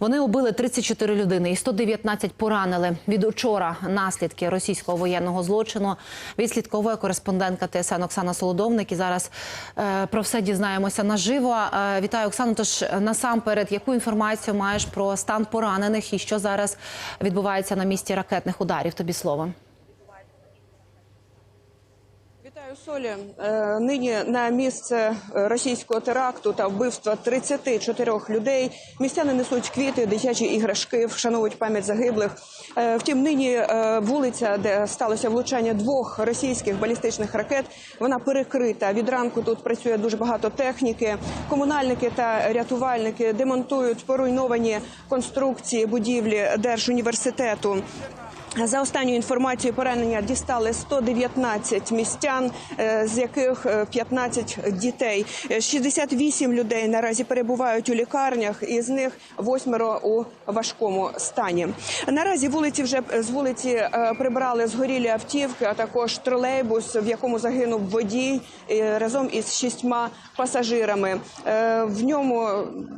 Вони убили 34 людини і 119 поранили. Від учора наслідки російського воєнного злочину відслідковує кореспондентка ТСН Оксана Солодовник. І зараз е, про все дізнаємося наживо. Е, вітаю, Оксану. Тож е, насамперед, яку інформацію маєш про стан поранених і що зараз відбувається на місці ракетних ударів? Тобі слово. Вітаю Солі. Е, Нині на місце російського теракту та вбивства 34 людей містяни несуть квіти, дитячі іграшки, вшановують пам'ять загиблих. Е, Втім, нині е, вулиця, де сталося влучання двох російських балістичних ракет, вона перекрита. Від ранку тут працює дуже багато техніки. Комунальники та рятувальники демонтують поруйновані конструкції будівлі держуніверситету. За останньою інформацією, поранення дістали 119 містян, е, з яких е, 15 дітей. Е, 68 людей наразі перебувають у лікарнях, і з них восьмеро у важкому стані. Наразі вулиці вже з вулиці е, прибрали згорілі автівки, а також тролейбус, в якому загинув водій е, разом із шістьма пасажирами. Е, В ньому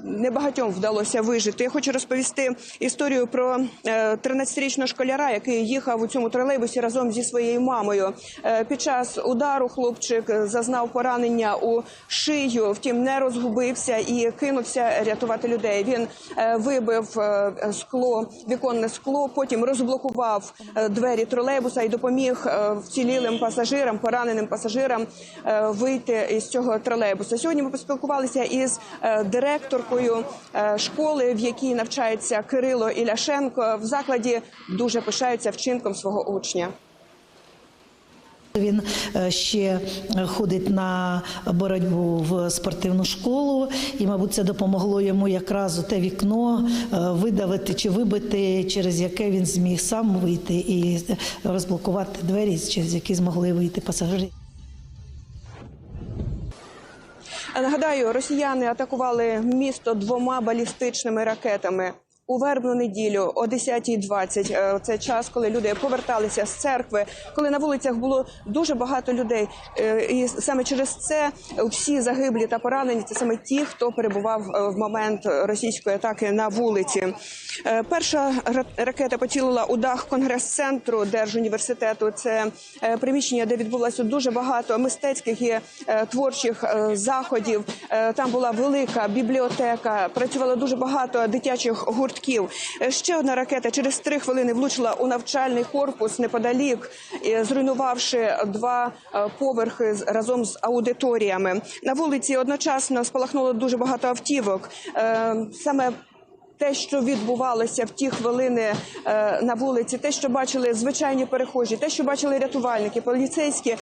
небагатьом вдалося вижити. Я хочу розповісти історію про е, 13-річного школяра, який їхав у цьому тролейбусі разом зі своєю мамою. Е, Під час удару хлопчик зазнав поранення у шию, втім не розгубився і кинувся рятувати людей. Він е, вибив е, скло, віконне скло, потім розблокував двері тролейбуса і допоміг вцілілим пасажирам, пораненим пасажирам вийти із цього тролейбуса. Сьогодні ми поспілкувалися із директоркою школи, в якій навчається Кирило Іляшенко. В закладі дуже пишаються вчинком свого учня. Він е, ще ходить на боротьбу в спортивну школу, і, мабуть, це допомогло йому якраз у те вікно е, видавити чи вибити, через яке він зміг сам вийти і розблокувати двері, через які змогли вийти пасажири. Нагадаю, росіяни атакували місто двома балістичними ракетами. У вербну неділю о 10.20. Е, Це час, коли люди поверталися з церкви, коли на вулицях було дуже багато людей. Е, І саме через це всі загиблі та поранені це саме ті, хто перебував е, в момент російської атаки на вулиці. Перша ракета поцілила у дах конгрес-центру Держуніверситету. Це приміщення, де відбулося дуже багато мистецьких і творчих заходів. Там була велика бібліотека, працювало дуже багато дитячих гуртків. Е, Ще одна ракета через три хвилини влучила у навчальний корпус неподалік, е, зруйнувавши два е, поверхи разом з аудиторіями. На вулиці одночасно спалахнуло дуже багато автівок. Саме те, що відбувалося в ті хвилини на вулиці, те, що бачили звичайні перехожі, те, що бачили рятувальники, поліцейські,